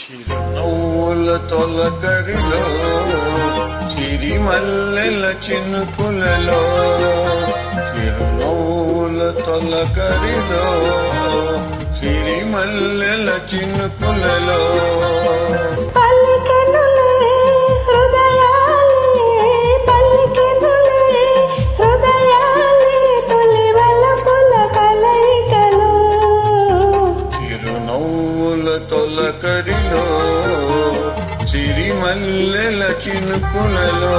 చిరునవ్వుల తొలకరిలో చిరిమల్లెల చినుకులలో చిరునవ్వుల తొలకరిలో చిరిమల్లెల చినుకులలో. కరిలో చిరిమల్లెల చినుకులలో.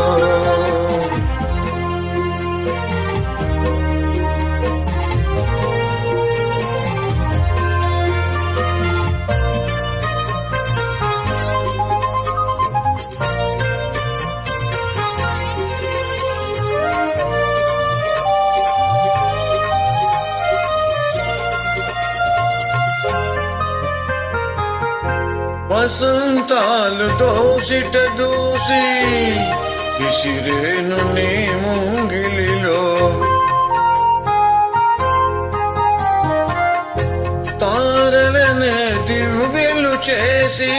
వసంతాలు దోసిట దోసి విసిరేను నీ ముంగిలిలో. తారలనే దివ్యలు చేసి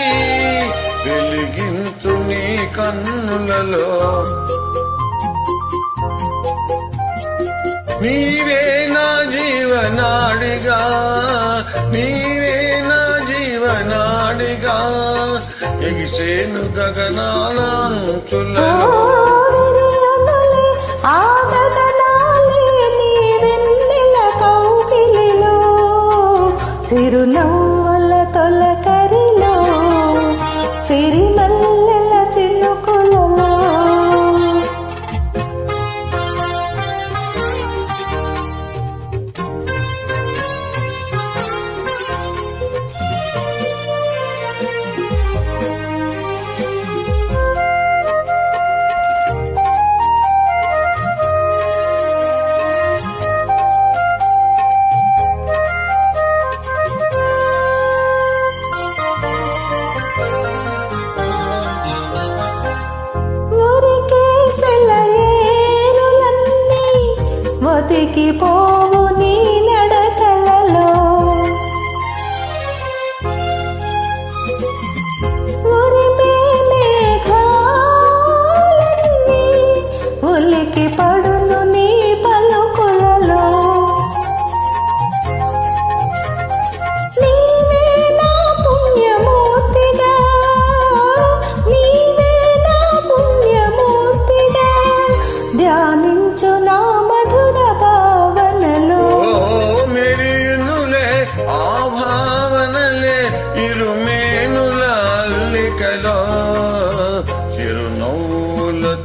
వెలిగింతు నీ కన్నులలో. నీవే నా జీవనాడిగా నీవే జీవనాడిగా ఎగిసేను గగనాలంచులలో విరియునులే చిరునవ్వుల తొలకరిలో సిరిమల్లెల ఒతికి పోవు నీ నడకలలో. ఉరిమే మేఘాలన్నీ ఉలికి పడు